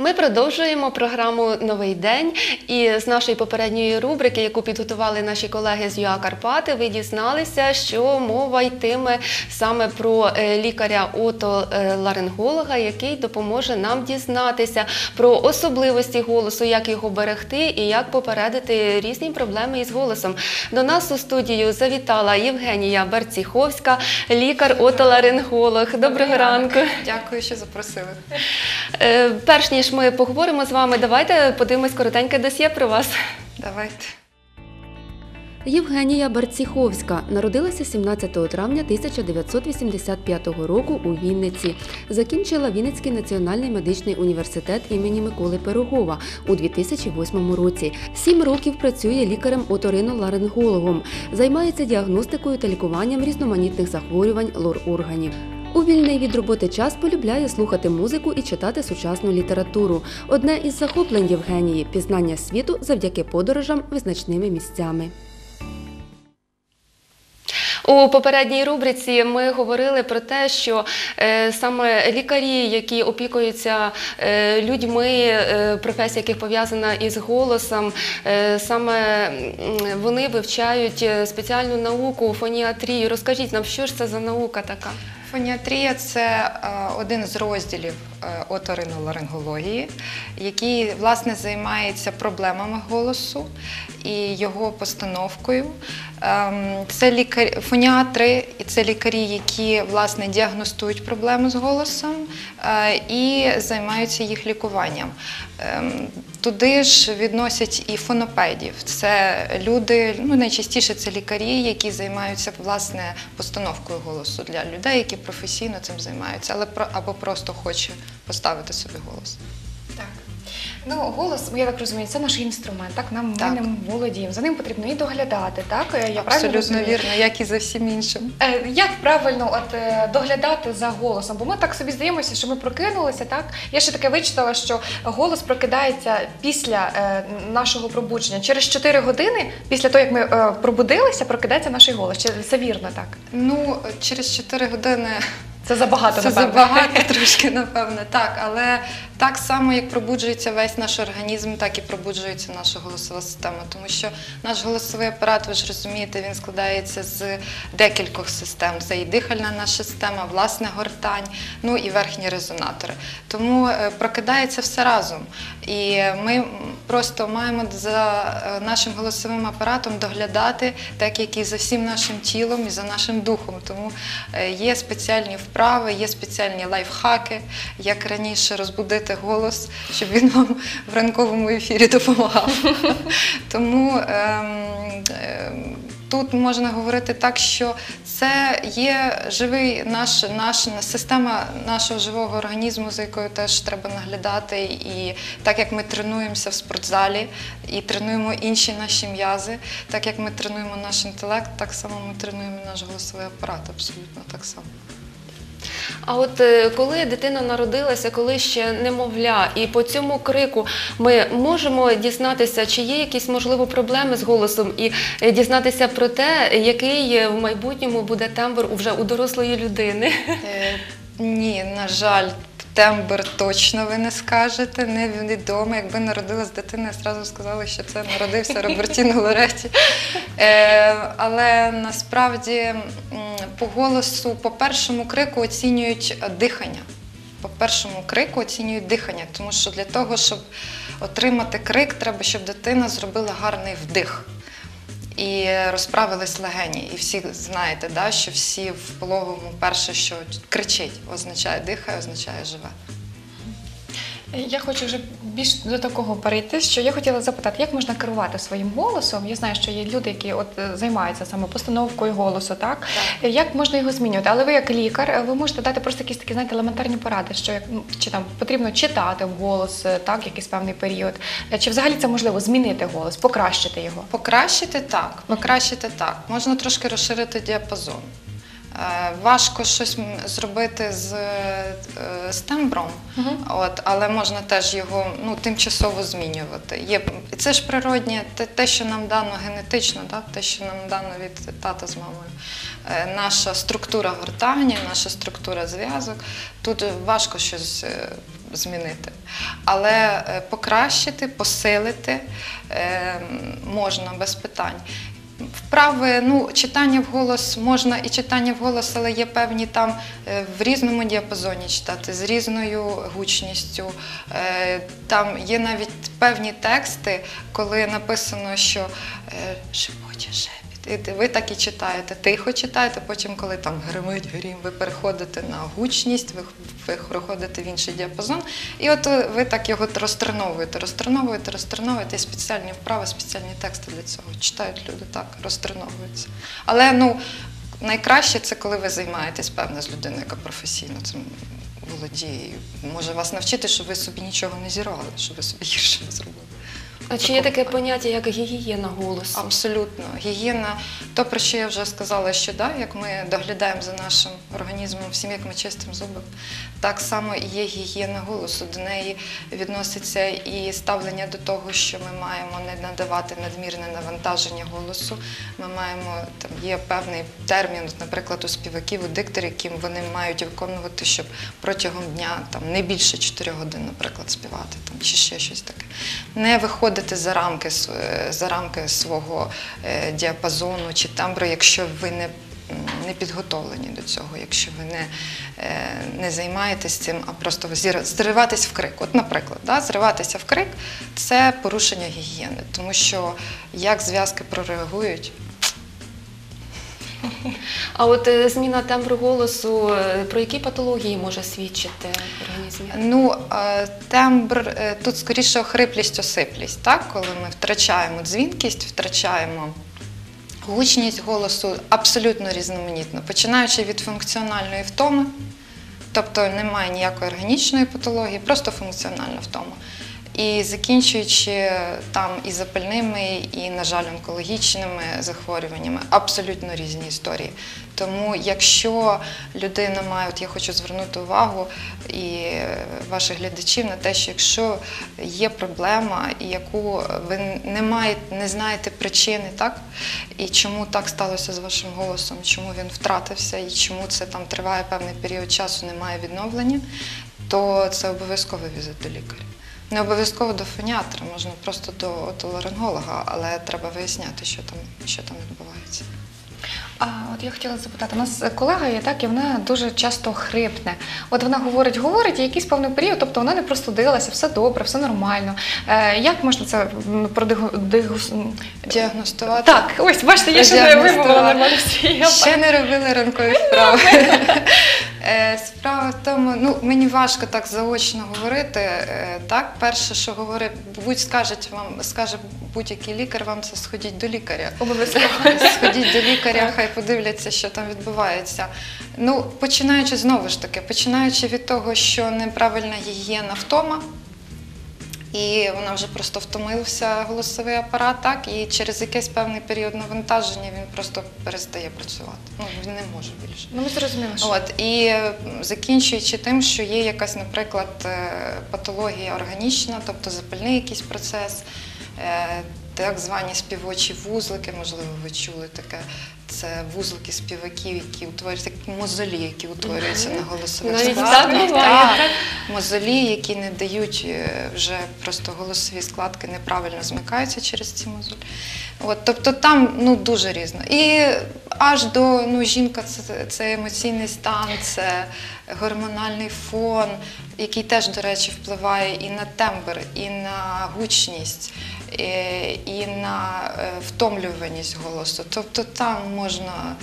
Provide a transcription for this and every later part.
Ми продовжуємо програму Новий день. І з нашої попередньої рубрики, яку підготували наші колеги з ЮА Карпати, ви дізналися, що мова йтиме саме про е, лікаря-отоларинголога, який допоможе нам дізнатися про особливості голосу, як його берегти і як попередити різні проблеми із голосом. До нас у студію завітала Євгенія Барціховська, лікар-отоларинголог. Доброго ранку. Дякую, що запросили. Е, Перш ніж ми поговоримо з вами, давайте подивимось коротеньке досьє про вас. Давайте. Євгенія Барціховська народилася 17 травня 1985 року у Вінниці. Закінчила Вінницький національний медичний університет імені Миколи Пирогова у 2008 році. Сім років працює лікарем-оториноларингологом, займається діагностикою та лікуванням різноманітних захворювань лор-органів. У вільний від роботи час полюбляє слухати музику і читати сучасну літературу. Одне із захоплень Євгенії пізнання світу завдяки подорожам визначними місцями. У попередній рубриці ми говорили про те, що е, саме лікарі, які опікуються е, людьми, е, професія яких пов'язана із голосом, саме вони вивчають спеціальну науку фоніатрію. Розкажіть нам, що ж це за наука така? Фоніатрія це е, один з розділів е, оториноларингології, який власне займається проблемами голосу і його постановкою. Ем, Це лікар... фоніатри, і це лікарі, які власне діагностують проблеми з голосом е, і займаються їх лікуванням. Ем, Туди ж відносять і фонопедів. Це люди, ну найчастіше це лікарі, які займаються власне постановкою голосу для людей, які професійно цим займаються, але або просто хоче поставити собі голос. Ну, голос, я так розумію, це наш інструмент. Так, нам Так. ми ним володіємо. За ним потрібно і доглядати. Так, я правильно Абсолютно розумію? вірно, як і за всім іншим. Е, Як правильно от, е, доглядати за голосом? Бо ми так собі здаємося, що ми прокинулися, так? Я ще таке вичитала, що голос прокидається після е, нашого пробудження. Через 4 години, після того, як ми пробудилися, прокидається наш голос. Чи це вірно так? Ну, через 4 години Це забагато, це напевно. забагато трошки, напевне, так. Але так само, як пробуджується весь наш організм, так і пробуджується наша голосова система. Тому що наш голосовий апарат, ви ж розумієте, він складається з декількох систем. Це і дихальна наша система, власне гортань, ну і верхні резонатори. Тому е, прокидається все разом. І ми просто маємо за е, нашим голосовим апаратом доглядати, так як і за всім нашим тілом і за нашим духом. Тому е, є спеціальні вправи, є спеціальні лайфхаки, як раніше розбудити голос, щоб він вам в ранковому ефірі допомагав. Тому ем, ем, тут можна говорити так, що це є живий наш, наш система нашого живого організму, за якою теж треба наглядати. І так як ми тренуємося в спортзалі і тренуємо інші наші м'язи, так як ми тренуємо наш інтелект, так само ми тренуємо наш голосовий апарат, абсолютно так само. А от е, коли дитина народилася, коли ще немовля, і по цьому крику ми можемо дізнатися, чи є якісь можливо проблеми з голосом, і е, дізнатися про те, який е, в майбутньому буде тембр вже у дорослої людини. Ні, на жаль, тембр точно ви не скажете, невідомо. Якби народилась дитина, я зразу сказала, що це народився Робертіно Лореті. Е, але насправді по голосу, по першому крику оцінюють дихання. По першому крику оцінюють дихання, тому що для того, щоб отримати крик, треба, щоб дитина зробила гарний вдих і розправились легені. І всі знаєте, да, що всі в пологовому перше, що кричить, означає дихає, означає живе. Я хочу вже більш до такого перейти, що я хотіла запитати, як можна керувати своїм голосом? Я знаю, що є люди, які от е, займаються саме постановкою голосу, так? Як можна його змінювати? Але ви як лікар, е, ви можете дати просто якісь такі, знаєте, елементарні поради, що як ну, чи там потрібно читати в голос, е, так, якийсь певний період. Чи взагалі це можливо змінити голос, покращити його? Покращити так, покращити так. Можна трошки розширити діапазон. Е, Важко щось зробити з, е, тембром, от, але можна теж його ну, тимчасово змінювати. Є, це ж природнє, те, те, що нам дано генетично, да? те, що нам дано від тата з мамою. Е, Наша структура гортані, наша структура зв'язок. Тут важко щось змінити. Але покращити, посилити е, можна без питань. Вправи, ну, читання вголос можна і читання вголос, але є певні там е, в різному діапазоні читати, з різною гучністю. Е, Там є навіть певні тексти, коли написано, що е, шепоче. Ви так і читаєте, тихо читаєте, потім, коли там гримить грім, ви переходите на гучність, ви, ви переходите в інший діапазон. І от ви так його розтреновуєте, розтреновуєте, розтреновуєте, і спеціальні вправи, спеціальні тексти для цього читають люди, так, розтреновуються. Але ну, найкраще це коли ви займаєтесь певно з людиною, яка професійно цим володіє. Може вас навчити, щоб ви собі нічого не зірвали, щоб ви собі гірше не зробили. А чи є таке поняття, як гігієна голосу? Абсолютно. Гігієна, то про що я вже сказала, що да, як ми доглядаємо за нашим організмом, всім як ми чистимо зуби, так само і є гігієна голосу. До неї відноситься і ставлення до того, що ми маємо не надавати надмірне навантаження голосу. Ми маємо там є певний термін, наприклад, у співаків, у дикторів, яким вони мають виконувати, щоб протягом дня там не більше 4 годин, наприклад, співати там чи ще щось таке. Не виходити за рамки е, за рамки свого е, діапазону чи тембру, якщо ви не. Не підготовлені до цього, якщо ви не, е, не займаєтесь цим, а просто зриватись в крик. От, наприклад, да, зриватися в крик це порушення гігієни, тому що як зв'язки прореагують, А от е, зміна тембру голосу, е, про які патології може свідчити в організмі? Ну, е, тембр тут скоріше хриплість, осиплість, так? коли ми втрачаємо дзвінкість, втрачаємо гучність голосу абсолютно різноманітно, починаючи від функціональної втоми, тобто немає ніякої органічної патології, просто функціональна втома. І закінчуючи там і запальними, і, на жаль, онкологічними захворюваннями, абсолютно різні історії. Тому, якщо людина має, от я хочу звернути увагу і ваших глядачів на те, що якщо є проблема, яку ви не маєте, не знаєте причини, так і чому так сталося з вашим голосом, чому він втратився, і чому це там триває певний період часу, немає відновлення, то це обов'язково візит до лікаря. Не обов'язково до фоніатра, можна просто до отоларинголога, але треба виясняти, що там, що там відбувається. А от я хотіла запитати, у нас колега є так, і вона дуже часто хрипне. От вона говорить, говорить, і якийсь певний період, тобто вона не простудилася, все добре, все нормально. Е, як можна це м, продигу... Діагностувати. Так, ось бачите, я ще не вимовила Діагностувати. нормально всі. Ще не робили ранкові вправи. Е, Справа в тому, ну мені важко так заочно говорити. Е, Так, перше, що говорить, будь скажуть вам, скаже будь-який лікар, вам це сходіть до лікаря. Обов'язково. Сходіть до лікаря, хай подивляться, що там відбувається. Ну, починаючи знову ж таки, починаючи від того, що неправильна гігієна втома. І вона вже просто втомився голосовий апарат, так і через якийсь певний період навантаження він просто перестає працювати. Ну він не може більше. Ну, ми зрозуміли, що От і е, закінчуючи тим, що є якась, наприклад, е, патологія органічна, тобто запальний якийсь процес, е, так звані співочі вузлики, можливо, ви чули таке. Це вузлики співаків, які утворюються, як мозолі, які утворюються на голосових Навіть складках. так буває, Так. так? Мозолі, які не дають е, вже просто голосові складки неправильно змикаються через ці мозолі. От, тобто там ну, дуже різно. І аж до ну, жінка це, це емоційний стан, це гормональний фон, який теж, до речі, впливає і на тембр, і на гучність, і, і на е, втомлюваність голосу. Тобто там можна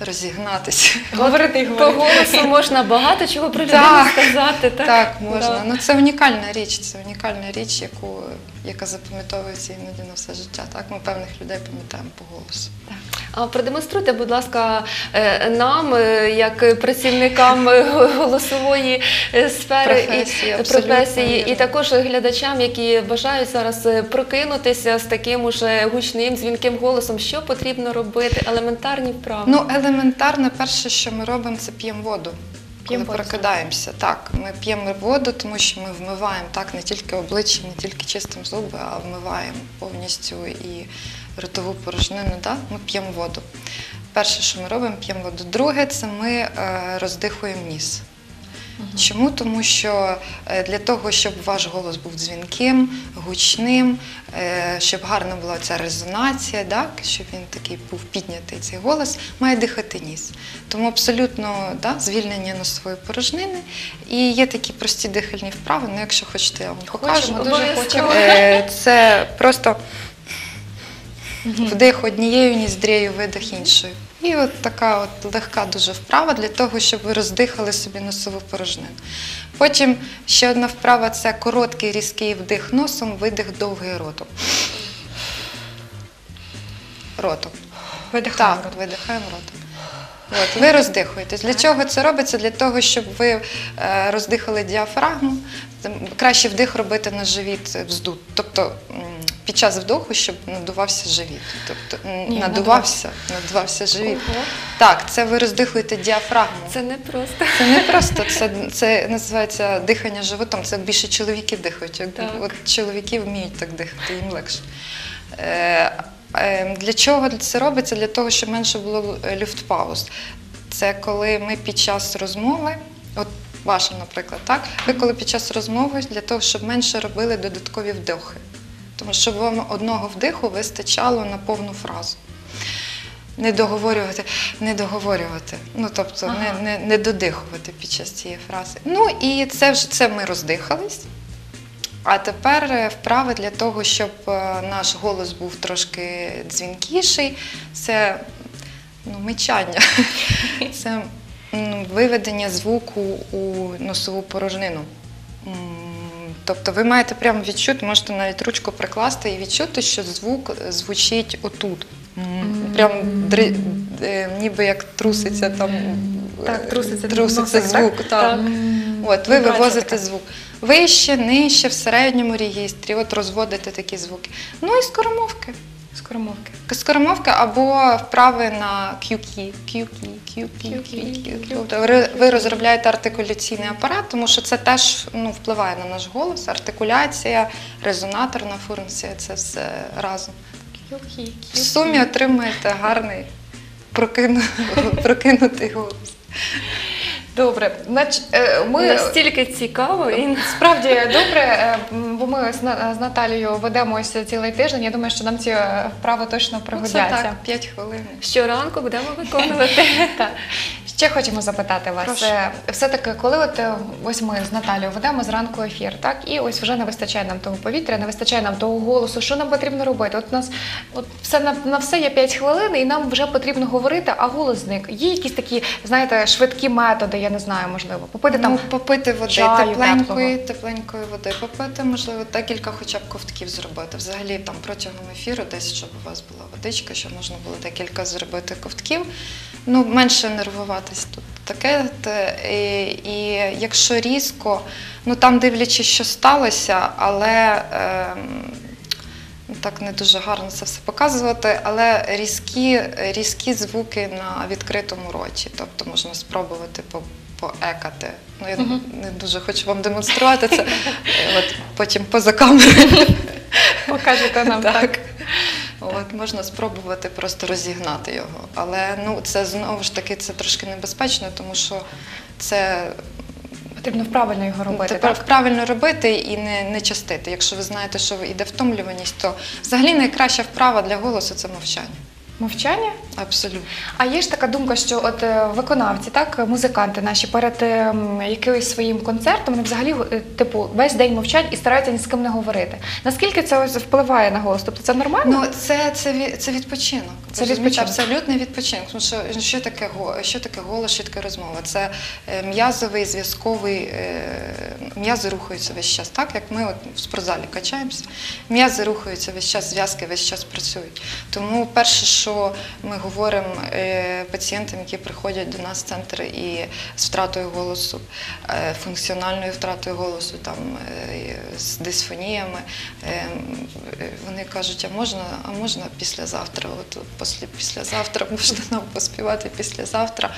розігнатися. говорити і По голосу можна багато чого про людину сказати. Так, Так, можна. Да. Ну це унікальна річ, це унікальна річ, яку, яка запам'ятовується іноді на все життя. Так, ми певних людей пам'ятаємо по голосу. А продемонструйте, будь ласка, е, нам, е, як працівникам е, голосової сфери Професії, і професії, і також глядачам, які бажають зараз прокинутися з таким уже гучним дзвінким голосом. Що потрібно робити? Елементарні вправи. Ну, елементарно, перше, що ми робимо, це п'ємо воду. П'ємо прокидаємося, так, ми п'ємо воду, тому що ми вмиваємо так не тільки обличчя, не тільки чистимо зуби, а вмиваємо повністю і ротову порожнину. Да? Ми п'ємо воду. Перше, що ми робимо, п'ємо воду. Друге, це ми е, роздихуємо ніс. Чому? Тому що е, для того, щоб ваш голос був дзвінким, гучним, е, щоб гарна була ця резонація, так? щоб він такий був піднятий цей голос, має дихати ніс. Тому абсолютно да, звільнення носової порожнини. І є такі прості дихальні вправи, ну якщо хочете, я вам покажу. Дуже хочемо. Е, Це просто вдих однією ніздрєю, видих іншою. І от така от легка дуже вправа для того, щоб ви роздихали собі носову порожнину. Потім ще одна вправа це короткий різкий вдих носом, видих довгий ротом. Ротом. Видихаємо. Так, видихаємо ротом. От, ви роздихуєтесь. Для чого це робиться? Для того, щоб ви е, роздихали діафрагму. Краще вдих робити на живіт вздут. Тобто під час вдоху, щоб надувався живіт. Тобто Ні, надувався, надувався живіт. Ого. Так, це ви роздихуєте діафрагму. Це не просто. Це не просто, це, це називається дихання животом. Це більше чоловіки дихають. Так. от чоловіки вміють так дихати, їм легше. Е, е, для чого це робиться? Для того, щоб менше було люфтпауз. Це коли ми під час розмови, от ваша, наприклад, так, ви коли під час розмови для того, щоб менше робили додаткові вдохи. Тому що вам одного вдиху вистачало на повну фразу. Не договорювати, не договорювати. Ну тобто Ага. не, не, не додихувати під час цієї фрази. Ну і це вже це ми роздихались. А тепер е, вправи для того, щоб е, наш голос був трошки дзвінкіший. Це ну, мичання. Це м, виведення звуку у носову порожнину. Тобто ви маєте прямо відчути, можете навіть ручку прикласти і відчути, що звук звучить отут. Прям дри- е, ніби як труситься там. Так, е, труситься труситься носик, звук. Так. Так. От, ви вивозите така. звук. Вище, нижче, в середньому регістрі, от розводите такі звуки. Ну і скоромовки. Скоромовки. Скоромовки або вправи на QQ. QQ, QQ, QQ. Тобто ви- розробляєте артикуляційний апарат, тому що це теж ну, впливає на наш голос. Артикуляція, резонаторна функція це все разом. В сумі отримуєте гарний прокинутий голос. Добре, Нач, е, ми Настільки цікаво і справді добре, е, бо ми з, Наталією ведемося цілий тиждень. Я думаю, що нам ці е, вправи точно Ну, Це так, 5 хвилин. щоранку будемо виконувати. Так. Ще хочемо запитати вас. Прошу. е, Все-таки, коли от е, ось ми з Наталією ведемо зранку ефір, так і ось вже не вистачає нам того повітря, не вистачає нам того голосу. Що нам потрібно робити? От у нас от все на, на все є 5 хвилин, і нам вже потрібно говорити, а голос зник. Є якісь такі, знаєте, швидкі методи, я не знаю, можливо, попити там. Ну, попити води чаю тепленької, теплого. тепленької води попити, можливо, декілька хоча б ковтків зробити. Взагалі там протягом ефіру, десь щоб у вас була водичка, щоб можна було декілька зробити ковтків. Ну, менше нервуватись тут таке. І, і якщо різко, ну там дивлячись, що сталося, але. ем, так не дуже гарно це все показувати, але різкі, різкі звуки на відкритому роті. Тобто можна спробувати по- поекати. Ну, я не дуже хочу вам демонструвати це. Е, От потім поза камерою. Покажете нам так. Так. От, можна спробувати просто розігнати його. Але ну, це знову ж таки це трошки небезпечно, тому що це Потрібно правильно його робити. Тепер так? правильно робити і не, не частити. Якщо ви знаєте, що йде втомлюваність, то взагалі найкраща вправа для голосу це мовчання. Мовчання. Абсолютно. А є ж така думка, що от е, виконавці, так, музиканти наші перед е, якимось своїм концертом, вони взагалі е, типу весь день мовчать і стараються ні з ким не говорити. Наскільки це ось впливає на голос? Тобто це нормально? Ну це, це, це відпочинок. Це відпочинок. Абсолютний відпочинок. Тому що що таке що таке голос, що таке розмова? Це е, м'язовий зв'язковий м'язи рухаються весь час. Так як ми от в спортзалі качаємося, м'язи рухаються весь час, зв'язки весь час працюють. Тому перше, що ми говоримо е, пацієнтам, які приходять до нас в центр і з втратою голосу, е, функціональною втратою голосу, там е, з дисфоніями, вони кажуть, а можна, а можна післязавтра? От після післязавтра можна нам поспівати післязавтра.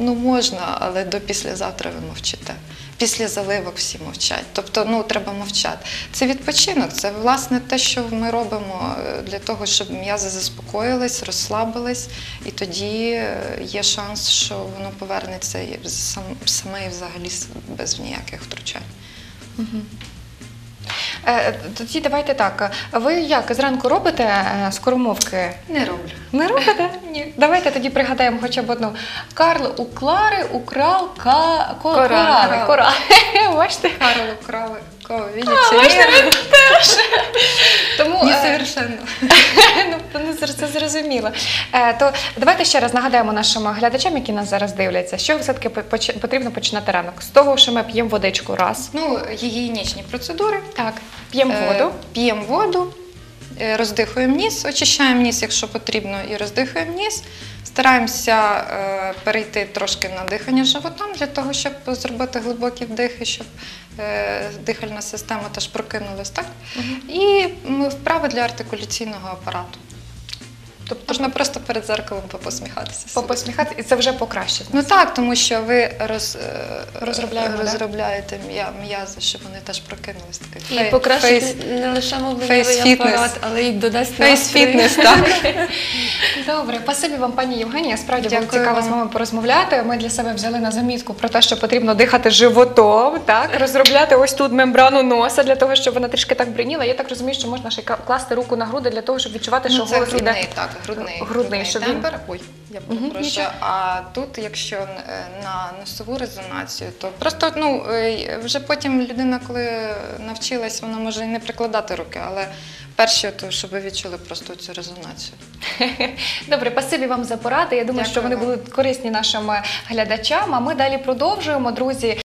Ну можна, але до післязавтра ви мовчите. Після заливок всі мовчать. Тобто, ну треба мовчати. Це відпочинок, це власне те, що ми робимо е, для того, щоб м'язи заспокоїлись, розслабились, і тоді е, є шанс, що воно повернеться сам, саме і взагалі без ніяких втручань. Е, Тоді давайте так. Ви як зранку робите е, скоромовки? Не роблю. Не робите? Ні. Давайте тоді пригадаємо хоча б одну. Карл у Клари украл ка... ко... Корали. Бачите? Карл украли кого, А, видите? бачите, теж. Тому е, Несовершенно. Це зрозуміло. Е, то давайте ще раз нагадаємо нашим глядачам, які нас зараз дивляться, що все-таки потрібно починати ранок. З того, що ми п'ємо водичку раз. Ну, гігієнічні процедури. Так. П'ємо Е, воду. П'ємо воду, е, роздихуємо ніс, очищаємо ніс, якщо потрібно, і роздихуємо ніс. Стараємося перейти трошки на дихання животом для того, щоб зробити глибокі вдихи, щоб дихальна система теж прокинулась, так? І м, вправи для артикуляційного апарату. Тобто можна просто перед зеркалом попосміхатися. собі. Попосміхати, і це вже покраще. Ну так, тому що ви роз, е, Розробляємо, да? розробляєте м'я- м'язи, щоб вони теж прокинулись. Такий І фей- покращити фейс- не лише фейс-фітнес. апарат, але й додасть фейс-фітнес. так. Добре, спасибі вам, пані Євгенія. Справді було цікаво вам. з вами порозмовляти. Ми для себе взяли на замітку про те, що потрібно дихати животом, так розробляти ось тут мембрану носа для того, щоб вона трішки так бриніла. Я так розумію, що можна ще класти руку на груди для того, щоб відчувати, що Ну, це голос іде. так, грудний, Грудний, щоб він- тембр. Ой, я перепрошую. нічого. А тут, якщо е, на носову резонацію, то просто ну е, вже потім людина, коли навчилась, вона може і не прикладати руки, але перше, то щоб ви відчули просто цю резонацію. Добре, спасибі вам за поради. Я думаю, Дякую що вони вам. будуть корисні нашим глядачам. А ми далі продовжуємо. Друзі,